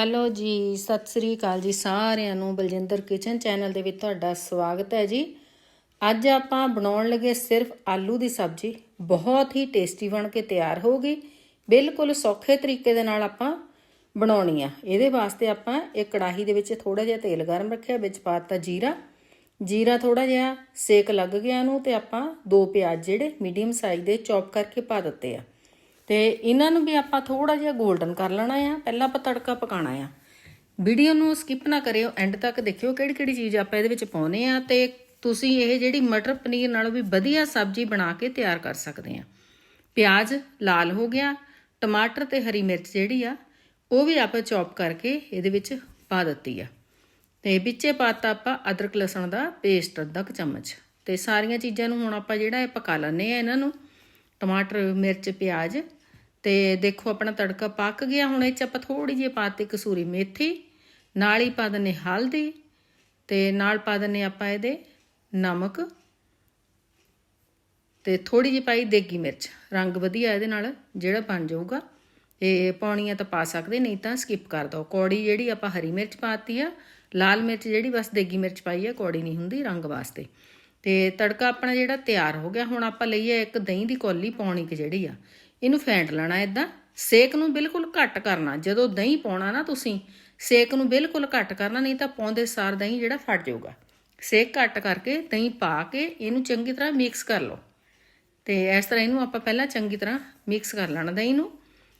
Hello ਜੀ, ਸਤਿ ਸ੍ਰੀ ਅਕਾਲ ਜੀ ਸਾਰਿਆਂ ਨੂੰ। ਬਲਜਿੰਦਰ ਕਿਚਨ ਚੈਨਲ ਦੇ ਵਿੱਚ ਤੁਹਾਡਾ ਸਵਾਗਤ ਹੈ ਜੀ। ਅੱਜ ਆਪਾਂ ਬਣਾਉਣ ਲੱਗੇ ਸਿਰਫ ਆਲੂ ਦੀ ਸਬਜ਼ੀ। ਬਹੁਤ ਹੀ ਟੇਸਟੀ ਬਣ ਕੇ ਤਿਆਰ ਹੋਊਗੀ ਬਿਲਕੁਲ ਸੌਖੇ ਤਰੀਕੇ ਦੇ ਨਾਲ ਆਪਾਂ ਬਣਾਉਣੀ ਆ। ਇਹਦੇ ਵਾਸਤੇ ਆਪਾਂ ਇਹ ਕੜਾਹੀ ਦੇ ਵਿੱਚ ਥੋੜਾ ਜਿਹਾ ਤੇਲ ਗਰਮ ਰੱਖਿਆ, ਵਿੱਚ ਪਾਤਾ ਜੀਰਾ। ਜੀਰਾ ਥੋੜਾ ਜਿਹਾ ਸੇਕ ਲੱਗ ਗਿਆ ਨੂੰ ਤੇ ਆਪਾਂ ਦੋ ਪਿਆਜ਼ ਜਿਹੜੇ ਮੀਡੀਅਮ ਸਾਈਜ਼ ਦੇ ਚੌਪ ਕਰਕੇ ਪਾ ਦਿੱਤੇ ਆ। ਤੇ ਇਹਨਾਂ ਨੂੰ ਵੀ ਆਪਾਂ ਥੋੜਾ ਜਿਹਾ 골ਡਨ ਕਰ ਲੈਣਾ ਆ। ਪਹਿਲਾਂ ਆਪਾਂ ਤੜਕਾ ਪਕਾਣਾ ਆ। ਵੀਡੀਓ ਨੂੰ ਸਕਿਪ ਨਾ ਕਰਿਓ ਐਂਡ ਤੱਕ ਦੇਖਿਓ ਕਿਹੜੀ ਕਿਹੜੀ ਚੀਜ਼ ਆਪਾਂ ਇਹਦੇ ਵਿੱਚ ਪਾਉਨੇ ਆ ਤੇ ਤੁਸੀਂ ਇਹ ਜਿਹੜੀ ਮਟਰ ਪਨੀਰ ਨਾਲੋਂ ਵੀ ਵਧੀਆ ਸਬਜ਼ੀ ਬਣਾ ਕੇ ਤਿਆਰ ਕਰ ਸਕਦੇ ਆ। ਪਿਆਜ਼ ਲਾਲ ਹੋ ਗਿਆ, ਟਮਾਟਰ ਤੇ ਹਰੀ ਮਿਰਚ ਜਿਹੜੀ ਆ, ਉਹ ਵੀ ਆਪਾਂ ਚੌਪ ਕਰਕੇ ਇਹਦੇ ਵਿੱਚ ਪਾ ਦਿੱਤੀ ਆ। ਤੇ ਵਿੱਚੇ ਪਾਤਾ ਆਪਾਂ ਅਦਰਕ ਲਸਣ ਦਾ ਪੇਸਟ ਅੱਧਾ ਕੁ ਚਮਚ। ਤੇ ਸਾਰੀਆਂ ਚੀਜ਼ਾਂ ਨੂੰ ਹੁਣ ਆਪਾਂ ਜਿਹੜਾ ਇਹ ਪਕਾ ਲੈਣੇ ਆ ਇਹਨਾਂ ਨੂੰ, ਟਮਾਟਰ, ਮਿਰਚ, ਪਿਆਜ਼ ਤੇ ਦੇਖੋ ਆਪਣਾ ਤੜਕਾ ਪੱਕ ਗਿਆ, ਹੁਣ ਇਹ ਚ ਆਪਾਂ ਥੋੜੀ ਜਿਹੀ ਪਾਤੀ ਕਸੂਰੀ ਮੇਥੀ, ਨਾਲ ਹੀ ਪਾ ਦਨੇ ਹਲਦੀ ਤੇ ਨਾਲ ਪਾ ਦਨੇ ਆਪਾਂ ਇਹਦੇ ਨਮਕ ਤੇ ਥੋੜੀ ਜਿਹੀ ਪਾਈ ਦੇਗੀ ਮਿਰਚ। ਰੰਗ ਵਧੀਆ ਇਹਦੇ ਨਾਲ ਜਿਹੜਾ ਬਣ ਜਾਊਗਾ। ਇਹ ਪਾਉਣੀਆਂ ਤਾਂ ਪਾ ਸਕਦੇ, ਨਹੀਂ ਤਾਂ ਸਕਿਪ ਕਰ ਦਿਓ। ਕੌੜੀ ਜਿਹੜੀ ਆਪਾਂ ਹਰੀ ਮਿਰਚ ਪਾਤੀ ਆ, ਲਾਲ ਮਿਰਚ ਜਿਹੜੀ ਬਸ ਦੇਗੀ ਮਿਰਚ ਪਾਈ ਆ, ਕੌੜੀ ਨਹੀਂ ਹੁੰਦੀ ਰੰਗ ਵਾਸਤੇ। ਤੇ ਤੜਕਾ ਆਪਣਾ ਜਿਹੜਾ ਤਿਆਰ ਹੋ ਗਿਆ, ਹੁਣ ਆਪਾਂ ਲਈਏ ਇੱਕ ਦਹੀਂ ਦੀ ਕੌਲੀ ਪਾਉਣੀ ਕਿ ਜਿਹੜੀ ਆ ਇਹਨੂੰ ਫੈਂਟ ਲੈਣਾ ਇਦਾਂ ਸੇਕ ਨੂੰ ਬਿਲਕੁਲ ਘੱਟ ਕਰਨਾ। ਜਦੋਂ ਦਹੀਂ ਪਾਉਣਾ ਨਾ ਤੁਸੀਂ, ਸੇਕ ਨੂੰ ਬਿਲਕੁਲ ਘੱਟ ਕਰਨਾ, ਨਹੀਂ ਤਾਂ ਪਾਉਂਦੇ ਸਾਰ ਦਹੀਂ ਜਿਹੜਾ ਫਟ ਜਾਊਗਾ। ਸੇਕ ਘੱਟ ਕਰਕੇ ਦਹੀਂ ਪਾ ਕੇ ਇਹਨੂੰ ਚੰਗੀ ਤਰ੍ਹਾਂ ਮਿਕਸ ਕਰ ਲਓ। ਤੇ ਇਸ ਤਰ੍ਹਾਂ ਇਹਨੂੰ ਆਪਾਂ ਪਹਿਲਾਂ ਚੰਗੀ ਤਰ੍ਹਾਂ ਮਿਕਸ ਕਰ ਲੈਣਾ ਦਹੀਂ ਨੂੰ।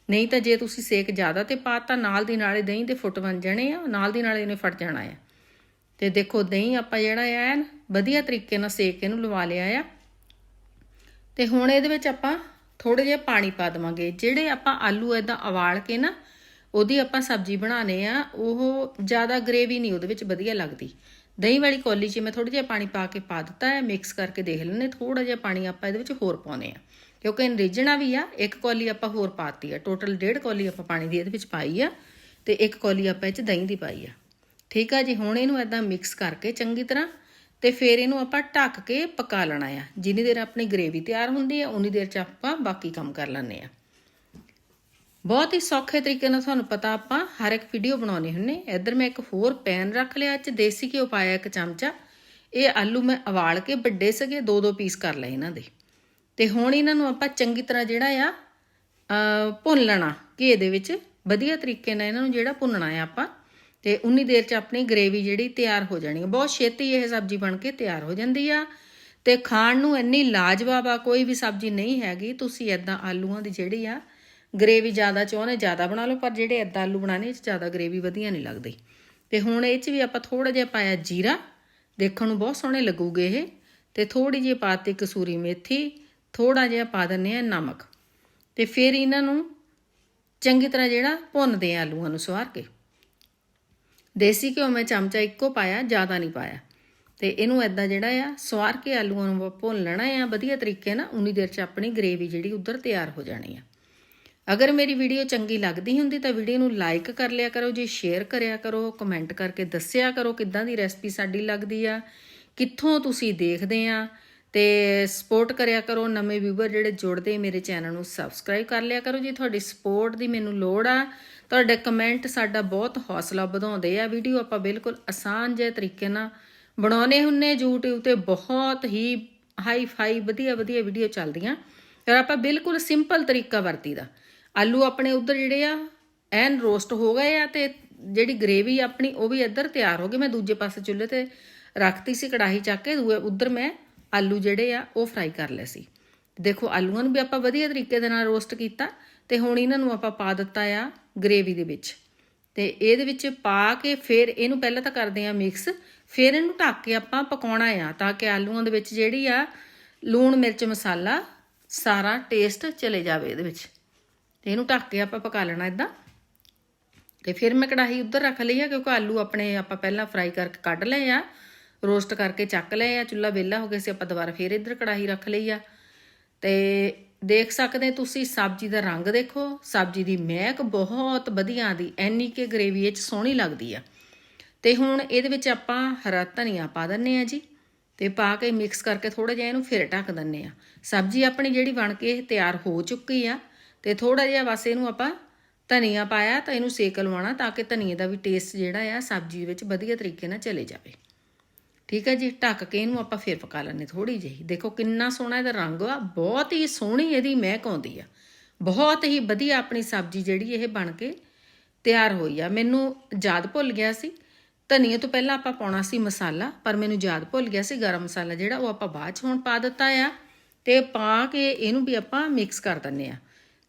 ਨਹੀਂ ਤਾਂ ਜੇ ਤੁਸੀਂ ਸੇਕ ਜ਼ਿਆਦਾ ਤੇ ਪਾਤਾ ਨਾਲ ਦੀ ਨਾਲੇ ਦਹੀਂ ਦੇ ਫੁੱਟ ਬਣ ਜਾਣੇ ਆ, ਨਾਲ ਦੀ ਨਾਲੇ ਇਹਨੇ ਫਟ ਜਾਣਾ ਆ। ਤੇ ਦੇਖੋ ਦਹੀਂ ਆਪਾਂ ਜਿਹੜਾ ਆ ਵਧੀਆ ਤਰੀਕੇ ਨਾਲ ਸੇਕ ਇਹਨੂੰ ਲਵਾ ਲਿਆ ਆ। ਤੇ ਹੁਣ ਇਹਦੇ ਵਿੱਚ ਆਪਾਂ ਥੋੜੇ ਜਿਹਾ ਪਾਣੀ ਪਾ ਦਵਾਂਗੇ। ਜਿਹੜੇ ਆਪਾਂ ਆਲੂ ਇਦਾਂ ਉਬਾਲ ਕੇ ਨਾ, ਉਹਦੀ ਆਪਾਂ ਸਬਜ਼ੀ ਬਣਾਣੇ ਆ, ਉਹ ਜ਼ਿਆਦਾ ਗ੍ਰੇਵੀ ਨਹੀਂ ਉਹਦੇ ਵਿੱਚ ਵਧੀਆ ਲੱਗਦੀ। ਦਹੀਂ ਵਾਲੀ ਕੌਲੀ 'ਚ ਮੈਂ ਥੋੜਾ ਜਿਹਾ ਪਾਣੀ ਪਾ ਕੇ ਪਾ ਦਿੱਤਾ ਹੈ ਮਿਕਸ ਕਰਕੇ ਦੇਖ ਲੈਣੇ ਥੋੜਾ ਜਿਹਾ ਪਾਣੀ ਆਪਾਂ ਇਹਦੇ ਵਿੱਚ ਹੋਰ ਪਾਉਨੇ ਆ ਕਿਉਂਕਿ ਰਿੱਝਣਾ ਵੀ ਆ, ਇੱਕ ਕੌਲੀ ਆਪਾਂ ਹੋਰ ਪਾਤੀ ਆ। ਟੋਟਲ ਡੇਢ ਕੌਲੀ ਆਪਾਂ ਪਾਣੀ ਦੀ ਇਹਦੇ ਵਿੱਚ ਪਾਈ ਆ ਤੇ ਇੱਕ ਕੌਲੀ ਆਪਾਂ ਇਹ 'ਚ ਦਹੀਂ ਦੀ ਪਾਈ ਆ। ਠੀਕ ਆ ਜੀ, ਹੁਣ ਇਹਨੂੰ ਇਦਾਂ ਮਿਕਸ ਕਰਕੇ ਚੰਗੀ ਤਰ੍ਹਾਂ ਤੇ ਫਿਰ ਇਹਨੂੰ ਆਪਾਂ ਢੱਕ ਕੇ ਪਕਾ ਲੈਣਾ ਆ। ਜਿੰਨੀ ਦੇਰ ਆਪਣੀ ਗ੍ਰੇਵੀ ਤਿਆਰ ਹੁੰਦੀ ਹੈ ਉਨੀ ਦੇਰ ਚ ਆਪਾਂ ਬਾਕੀ ਕੰਮ ਕਰ ਲੈਣੇ ਆ। ਬਹੁਤ ਹੀ ਸੌਖੇ ਤਰੀਕੇ ਨਾਲ ਤੁਹਾਨੂੰ ਪਤਾ ਆਪਾਂ ਹਰ ਇੱਕ ਵੀਡੀਓ ਬਣਾਉਣੀ ਹੁੰਨੇ ਇੱਧਰ ਮੈਂ ਇੱਕ ਹੋਰ ਪੈਨ ਰੱਖ ਲਿਆ ਚ ਦੇਸੀ ਘਿਓ ਪਾਇਆ ਇੱਕ ਚਮਚਾ। ਇਹ ਆਲੂ ਮੈਂ ਉਬਾਲ ਕੇ ਵੱਡੇ ਸਗੇ ਦੋ ਦੋ ਪੀਸ ਕਰ ਲਏ ਇਹਨਾਂ ਦੇ। ਤੇ ਹੁਣ ਇਹਨਾਂ ਨੂੰ ਆਪਾਂ ਚੰਗੀ ਤਰ੍ਹਾਂ ਜਿਹੜਾ ਆ ਭੁੰਨ ਲੈਣਾ ਘੇ ਦੇ ਵਿੱਚ। ਵਧੀਆ ਤਰੀਕੇ ਨਾਲ ਇਹਨਾਂ ਨੂੰ ਜਿਹੜਾ ਭੁੰਨਣਾ ਆ ਆਪਾਂ ਤੇ ਉਨੀ ਦੇਰ ਚ ਆਪਣੀ ਗ੍ਰੇਵੀ ਜਿਹੜੀ ਤਿਆਰ ਹੋ ਜਾਣੀ ਹੈ ਬਹੁਤ ਛੇਤੀ ਇਹ ਸਬਜ਼ੀ ਬਣ ਕੇ ਤਿਆਰ ਹੋ ਜਾਂਦੀ ਆ। ਤੇ ਖਾਣ ਨੂੰ ਇੰਨੀ ਲਾਜਵਾਬ ਆ, ਕੋਈ ਵੀ ਸਬਜ਼ੀ ਨਹੀਂ ਹੈਗੀ। ਤੁਸੀਂ ਐਦਾਂ ਆਲੂਆਂ ਦੀ ਜਿਹੜੀ ਆ ਗ੍ਰੇਵੀ ਜ਼ਿਆਦਾ ਚਾਹੁੰਦੇ, ਜ਼ਿਆਦਾ ਬਣਾ ਲਓ, ਪਰ ਜਿਹੜੇ ਐਦਾਂ ਆਲੂ ਬਣਾਣੇ 'ਚ ਜ਼ਿਆਦਾ ਗ੍ਰੇਵੀ ਵਧੀਆ ਨਹੀਂ ਲੱਗਦੀ। ਤੇ ਹੁਣ ਇਹ 'ਚ ਵੀ ਆਪਾਂ ਥੋੜਾ ਜਿਹਾ ਪਾਇਆ ਜੀਰਾ। ਦੇਖਣ ਨੂੰ ਬਹੁਤ ਸੋਹਣੇ ਲੱਗੂਗੇ ਇਹ। ਤੇ ਥੋੜੀ ਜਿਹੀ ਪਾਤੀ ਕਸੂਰੀ ਮੇਥੀ ਥੋੜਾ ਜਿਹਾ ਪਾ ਦਿੰਨੇ ਆ ਨਮਕ। ਤੇ ਫਿਰ ਇਹਨਾਂ ਨੂੰ ਚੰਗੀ ਤਰ੍ਹਾਂ ਜਿਹੜਾ ਭੁੰਨਦੇ ਆ ਆਲੂਆਂ ਨੂੰ ਸਵਾਰ ਕੇ। ਦੇਸੀ ਘਿਓ ਮੈਂ ਚਮਚਾ ਇੱਕੋ ਪਾਇਆ, ਜ਼ਿਆਦਾ ਨਹੀਂ ਪਾਇਆ। ਤੇ ਇਹਨੂੰ ਐਦਾਂ ਜਿਹੜਾ ਆ, ਸਵਾਰ ਕੇ ਆਲੂਆਂ ਨੂੰ ਭੁੰਨ ਲੈਣਾ ਆ, ਵਧੀਆ ਤਰੀਕੇ ਨਾਲ, ਉਨੀ ਦੇਰ 'ਚ ਆਪਣੀ ਗ੍ਰੇਵੀ ਜਿਹੜੀ ਉਧਰ ਤਿਆਰ ਹੋ ਜਾਣੀ ਆ। ਅਗਰ ਮੇਰੀ ਵੀਡੀਓ ਚੰਗੀ ਲੱਗਦੀ ਹੁੰਦੀ ਤਾਂ ਵੀਡੀਓ ਨੂੰ ਲਾਈਕ ਕਰ ਲਿਆ ਕਰੋ, ਜੀ ਸ਼ੇਅਰ ਕਰਿਆ ਕਰੋ ਕਮੈਂਟ ਕਰਕੇ ਦੱਸਿਆ ਕਰੋ ਕਿੱਦਾਂ ਦੀ ਰੈਸਪੀ ਸਾਡੀ ਲੱਗਦੀ ਆ, ਕਿੱਥੋਂ ਤੁਸੀਂ ਦੇਖਦੇ ਆ ਤੇ ਸਪੋਰਟ ਕਰਿਆ ਕਰੋ, ਨਵੇਂ ਵਿਊਵਰ ਜਿਹੜੇ ਜੁੜਦੇ ਮੇਰੇ ਚੈਨਲ ਨੂੰ ਸਬਸਕ੍ਰਾਈਬ ਕਰ ਲਿਆ ਕਰੋ ਜੀ। ਤੁਹਾਡੀ ਸਪੋਰਟ ਦੀ ਮੈਨੂੰ ਲੋੜ ਆ। ਤੁਹਾਡੇ ਕਮੈਂਟ ਸਾਡਾ ਬਹੁਤ ਹੌਸਲਾ ਵਧਾਉਂਦੇ ਆ। ਵੀਡੀਓ ਆਪਾਂ ਬਿਲਕੁਲ ਆਸਾਨ ਜਿਹੇ ਤਰੀਕੇ ਨਾਲ ਬਣਾਉਨੇ ਹੁੰਨੇ YouTube ਤੇ। ਬਹੁਤ ਹੀ ਹਾਈ ਫਾਈ ਵਧੀਆ ਵਧੀਆ ਵੀਡੀਓ ਚੱਲਦੀਆਂ। ਪਰ ਆਪਾਂ ਬਿਲਕੁਲ ਸਿੰਪਲ ਤਰੀਕਾ ਵਰਤੀਦਾ। ਆਲੂ ਆਪਣੇ ਉਧਰ ਜਿਹੜੇ ਆ, ਐਨ ਰੋਸਟ ਹੋ ਗਏ ਆ ਤੇ ਜਿਹੜੀ ਗ੍ਰੇਵੀ ਆਪਣੀ ਉਹ ਵੀ ਇੱਧਰ ਤਿਆਰ ਹੋ ਗਈ। ਮੈਂ ਦੂਜੇ ਪਾਸੇ ਚੁੱਲ੍ਹੇ ਤੇ ਰੱਖਤੀ ਸੀ ਕੜਾਹੀ ਚੱਕ ਕੇ। ਉਧਰ ਮੈਂ ਆਲੂ ਜਿਹੜੇ ਆ, ਉਹ ਫਰਾਈ ਕਰ ਲਏ ਸੀ। ਦੇਖੋ, ਆਲੂਆਂ ਨੂੰ ਵੀ ਆਪਾਂ ਵਧੀਆ ਤਰੀਕੇ ਦੇ ਨਾਲ ਰੋਸਟ ਕੀਤਾ ਤੇ ਹੁਣ ਇਹਨਾਂ ਨੂੰ ਆਪਾਂ ਪਾ ਦਿੱਤਾ ਆ ਗ੍ਰੇਵੀ ਦੇ ਵਿੱਚ। ਤੇ ਇਹਦੇ ਵਿੱਚ ਪਾ ਕੇ ਫਿਰ ਇਹਨੂੰ ਪਹਿਲਾਂ ਤਾਂ ਕਰਦੇ ਆ ਮਿਕਸ ਫਿਰ ਇਹਨੂੰ ਢੱਕ ਕੇ ਆਪਾਂ ਪਕਾਉਣਾ ਆ ਤਾਂ ਕਿ ਆਲੂਆਂ ਦੇ ਵਿੱਚ ਜਿਹੜੀ ਆ ਲੂਣ, ਮਿਰਚ, ਮਸਾਲਾ ਸਾਰਾ ਟੇਸਟ ਚਲੇ ਜਾਵੇ ਇਹਦੇ ਵਿੱਚ। ਤੇ ਇਹਨੂੰ ਢੱਕ ਕੇ ਆਪਾਂ ਪਕਾ ਲੈਣਾ ਇਦਾਂ ਤੇ ਫਿਰ ਮੈਂ ਕੜਾਹੀ ਉੱਧਰ ਰੱਖ ਲਈ ਆ ਕਿਉਂਕਿ ਆਲੂ ਆਪਣੇ ਆਪਾਂ ਪਹਿਲਾਂ ਫਰਾਈ ਕਰਕੇ ਕੱਢ ਲਏ ਆ। ਰੋਸਟ ਕਰਕੇ ਚੱਕ ਲਏ ਆ ਚੁੱਲਾ ਵਿਹਲਾ ਹੋ ਗਿਆ ਸੀ, ਆਪਾਂ ਦੁਬਾਰਾ ਫਿਰ ਇੱਧਰ ਕੜਾਹੀ ਰੱਖ ਲਈ ਆ। ਤੇ ਦੇਖ ਸਕਦੇ ਤੁਸੀਂ ਸਬਜ਼ੀ ਦਾ ਰੰਗ ਦੇਖੋ, ਸਬਜ਼ੀ ਦੀ ਮਹਿਕ ਬਹੁਤ ਵਧੀਆ ਦੀ ਐਨੀ ਕਿ ਗ੍ਰੇਵੀ ਇਹ ਚ ਸੋਹਣੀ ਲੱਗਦੀ ਆ। ਤੇ ਹੁਣ ਇਹਦੇ ਵਿੱਚ ਆਪਾਂ ਹਰਾ ਧਨੀਆ ਪਾ ਦਿੰਨੇ ਆ ਜੀ, ਤੇ ਪਾ ਕੇ ਮਿਕਸ ਕਰਕੇ ਥੋੜਾ ਜਿਹਾ ਇਹਨੂੰ ਫਿਰ ਢੱਕ ਦਿੰਨੇ ਆ। ਸਬਜ਼ੀ ਆਪਣੀ ਜਿਹੜੀ ਬਣ ਕੇ ਤਿਆਰ ਹੋ ਚੁੱਕੀ ਆ, ਤੇ ਥੋੜਾ ਜਿਹਾ ਬਸ ਇਹਨੂੰ ਆਪਾਂ ਧਨੀਆ ਪਾਇਆ ਤਾਂ ਇਹਨੂੰ ਸੇਕ ਲਵਾਉਣਾ ਤਾਂ ਕਿ ਧਨੀਏ ਦਾ ਵੀ ਟੇਸਟ ਜਿਹੜਾ ਆ ਸਬਜ਼ੀ ਵਿੱਚ ਵਧੀਆ ਤਰੀਕੇ ਨਾਲ ਚਲੇ ਜਾਵੇ। ਠੀਕ ਹੈ ਜੀ? ਢੱਕ ਕੇ ਇਹਨੂੰ ਆਪਾਂ ਫੇਰ ਪਕਾ ਲੈਣੇ ਥੋੜੀ ਜਿਹੀ। ਦੇਖੋ ਕਿੰਨਾ ਸੋਹਣਾ ਇਹਦਾ ਰੰਗ ਆ, ਬਹੁਤ ਹੀ ਸੋਹਣੀ ਇਹਦੀ ਮਹਿਕ ਆਉਂਦੀ ਆ। ਬਹੁਤ ਹੀ ਵਧੀਆ ਆਪਣੀ ਸਬਜ਼ੀ ਜਿਹੜੀ ਇਹ ਬਣ ਕੇ ਤਿਆਰ ਹੋਈ ਆ। ਮੈਨੂੰ ਯਾਦ ਭੁੱਲ ਗਿਆ ਸੀ, ਧਨੀਏ ਤੋਂ ਪਹਿਲਾਂ ਆਪਾਂ ਪਾਉਣਾ ਸੀ ਮਸਾਲਾ, ਪਰ ਮੈਨੂੰ ਯਾਦ ਭੁੱਲ ਗਿਆ ਸੀ ਗਰਮ ਮਸਾਲਾ ਜਿਹੜਾ, ਉਹ ਆਪਾਂ ਬਾਅਦ ਚ ਹੁਣ ਪਾ ਦਿੱਤਾ ਆ। ਤੇ ਪਾ ਕੇ ਇਹਨੂੰ ਵੀ ਆਪਾਂ ਮਿਕਸ ਕਰ ਦਿੰਨੇ ਆ।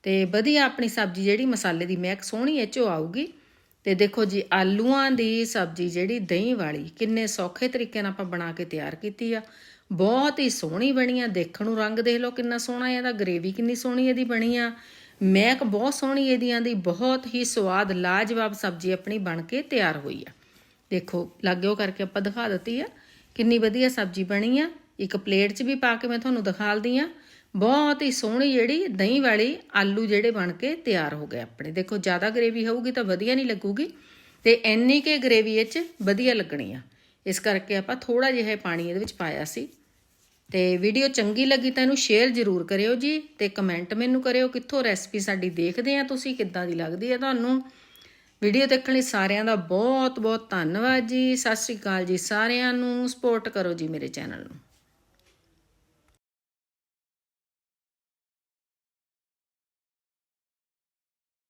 ਤੇ ਵਧੀਆ ਆਪਣੀ ਸਬਜ਼ੀ ਜਿਹੜੀ ਮਸਾਲੇ ਦੀ ਮਹਿਕ ਸੋਹਣੀ ਇਹ ਚੋਂ ਆਊਗੀ। ਤੇ ਦੇਖੋ ਜੀ, ਆਲੂਆਂ ਦੀ ਸਬਜ਼ੀ ਜਿਹੜੀ ਦਹੀਂ ਵਾਲੀ, ਕਿੰਨੇ ਸੌਖੇ ਤਰੀਕੇ ਨਾਲ ਆਪਾਂ ਬਣਾ ਕੇ ਤਿਆਰ ਕੀਤੀ ਆ। ਬਹੁਤ ਹੀ ਸੋਹਣੀ ਬਣੀ ਆ, ਦੇਖਣ ਨੂੰ ਰੰਗ ਦੇਖ ਲਓ ਕਿੰਨਾ ਸੋਹਣਾ ਇਹਦਾ ਗ੍ਰੇਵੀ ਕਿੰਨੀ ਸੋਹਣੀ ਇਹਦੀ ਬਣੀ ਆ। ਮਹਿਕ ਬਹੁਤ ਸੋਹਣੀ ਇਹਦੀਆਂ ਦੀ, ਬਹੁਤ ਹੀ ਸਵਾਦ, ਲਾਜਵਾਬ ਸਬਜ਼ੀ ਆਪਣੀ ਬਣ ਕੇ ਤਿਆਰ ਹੋਈ ਆ। ਦੇਖੋ ਲਾਗਿਓ ਕਰਕੇ ਆਪਾਂ ਦਿਖਾ ਦਿੱਤੀ ਆ, ਕਿੰਨੀ ਵਧੀਆ ਸਬਜ਼ੀ ਬਣੀ ਆ। ਇੱਕ ਪਲੇਟ 'ਚ ਵੀ ਪਾ ਕੇ ਮੈਂ ਤੁਹਾਨੂੰ ਦਿਖਾਲਦੀ ਆ। ਬਹੁਤ ਹੀ ਸੋਹਣੀ ਜਿਹੜੀ ਦਹੀਂ ਵਾਲੀ ਆਲੂ ਜਿਹੜੇ ਬਣ ਕੇ ਤਿਆਰ ਹੋ ਗਏ ਆਪਣੇ। ਦੇਖੋ, ਜ਼ਿਆਦਾ ਗ੍ਰੇਵੀ ਹੋਊਗੀ ਤਾਂ ਵਧੀਆ ਨਹੀਂ ਲੱਗੂਗੀ ਤੇ ਇੰਨੀ ਕੇ ਗ੍ਰੇਵੀ ਵਿੱਚ ਵਧੀਆ ਲੱਗਣੀ ਆ। ਇਸ ਕਰਕੇ ਆਪਾਂ ਥੋੜਾ ਜਿਹਾ ਪਾਣੀ ਇਹਦੇ ਵਿੱਚ ਪਾਇਆ ਸੀ। ਤੇ ਵੀਡੀਓ ਚੰਗੀ ਲੱਗੀ ਤਾਂ ਇਹਨੂੰ ਸ਼ੇਅਰ ਜ਼ਰੂਰ ਕਰਿਓ ਜੀ ਤੇ ਕਮੈਂਟ ਮੈਨੂੰ ਕਰਿਓ ਕਿੱਥੋਂ ਰੈਸਪੀ ਸਾਡੀ ਦੇਖਦੇ ਆ ਤੁਸੀਂ, ਕਿੱਦਾਂ ਦੀ ਲੱਗਦੀ ਹੈ ਤੁਹਾਨੂੰ। ਵੀਡੀਓ ਦੇਖਣ ਲਈ ਸਾਰਿਆਂ ਦਾ ਬਹੁਤ ਬਹੁਤ ਧੰਨਵਾਦ ਜੀ। ਸਤਿ ਸ਼੍ਰੀ ਅਕਾਲ ਜੀ ਸਾਰਿਆਂ ਨੂੰ। ਸਪੋਰਟ ਕਰੋ ਜੀ ਮੇਰੇ ਚੈਨਲ ਨੂੰ।